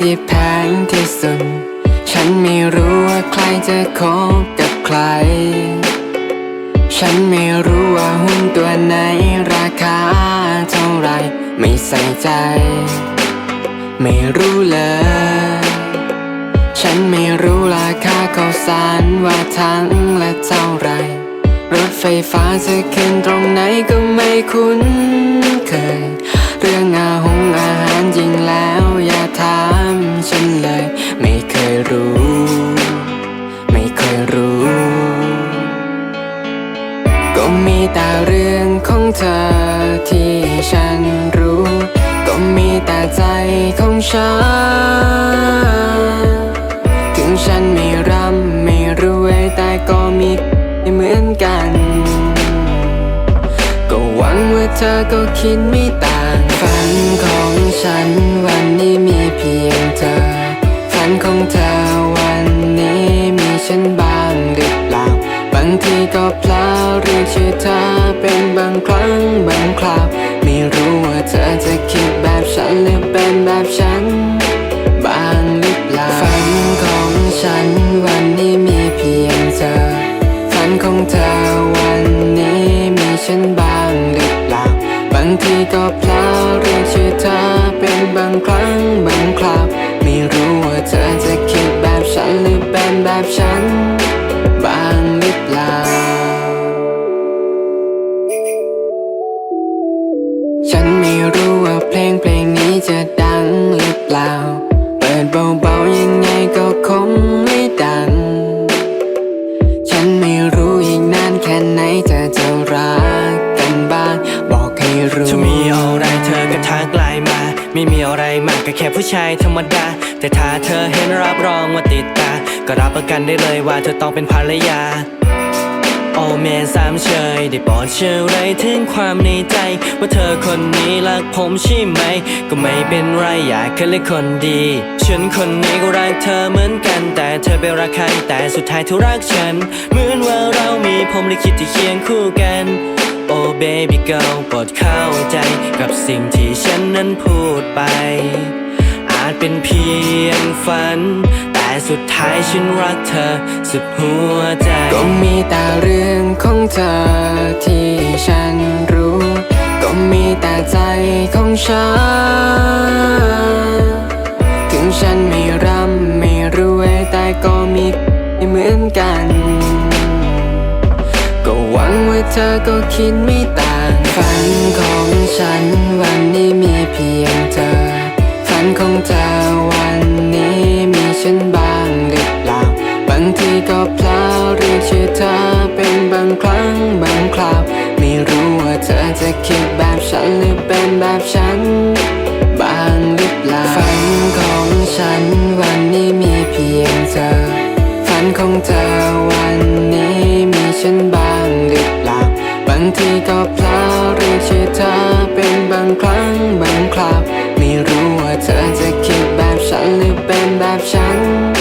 ที่แพงที่สุด ฉันไม่รู้ว่าใครจะคบกับใคร ฉันไม่รู้ว่าหุ้นตัวไหนราคาเท่าไร ไม่ใส่ใจ ไม่รู้เลย ฉันไม่รู้ราคาข้าวสารว่าทั้งและเท่าไร รถไฟฟ้าจะขึ้นตรงไหนก็ไม่คุ้นเคย เรื่องอาหงอาหาร ก็มีแต่เรื่องของเธอที่ฉันรู้ ก็มีแต่ใจของฉัน ถึงฉันไม่ร่ำไม่รวยแต่ก็มีเหมือนกัน ก็หวังว่าเธอก็คิดไม่ต่างฝันของฉันวันนี้มีเพียงเธอฝันของเธอวันนี้มีฉันบ้าง ก็เพลาเรียกชื่อเธอเป็นบางครั้งบางคราว ไม่รู้ว่าเธอจะคิดแบบฉันหรือเป็นแบบฉัน บางหรือเปล่าฝันของฉันวันนี้มีเพียงเธอฝันของเธอวันนี้มีฉันบ้างหรือเปล่า บางทีก็เพลาเรียกชื่อเธอเป็นบางครั้งบางคราว ไม่รู้ว่าเธอจะคิดแบบฉันหรือเป็นแบบฉัน ผู้ชายธรรมดา แต่ถ้าเธอเห็นรับรองว่าติดตา ก็รับประกันได้เลยว่าเธอต้องเป็นภรรยาโอแมนสามเชยได้โปรดเชื่อไรถึงความในใจ ว่าเธอคนนี้รักผมใช่ไหม ก็ไม่เป็นไรอยากแค่เล็กคนดี ฉันคนนี้ก็รักเธอเหมือนกัน แต่เธอไปรักใครแต่สุดท้ายเธอรักฉัน เหมือนว่าเรามีผมลิขิตที่เคียงคู่กันโอ้ baby girl โปรดเข้าใจกับสิ่งที่ฉันนั้นพูดไป อาจเป็นเพียงฝัน แต่สุดท้ายฉันรักเธอ สุดหัวใจ ก็มีแต่เรื่องของเธอที่ฉันรู้ ก็มีแต่ใจของฉัน ถึงฉันไม่ร่ำไม่รวยแต่ก็มีเหมือนกัน ก็หวังว่าเธอก็คิดไม่ต่างฝันของฉันวันนี้มีเพียง ของเธอวันนี้มีฉันบ้างหรือเปล่า บางทีก็เพลาเรียกชื่อเธอเป็นบางครั้งบางคราว ไม่รู้ว่าเธอจะคิดแบบฉันหรือเป็นแบบฉัน บ้างหรือเปล่าฝันของฉันวันนี้มีเพียงเธอฝันของเธอ เป็นแบบฉัน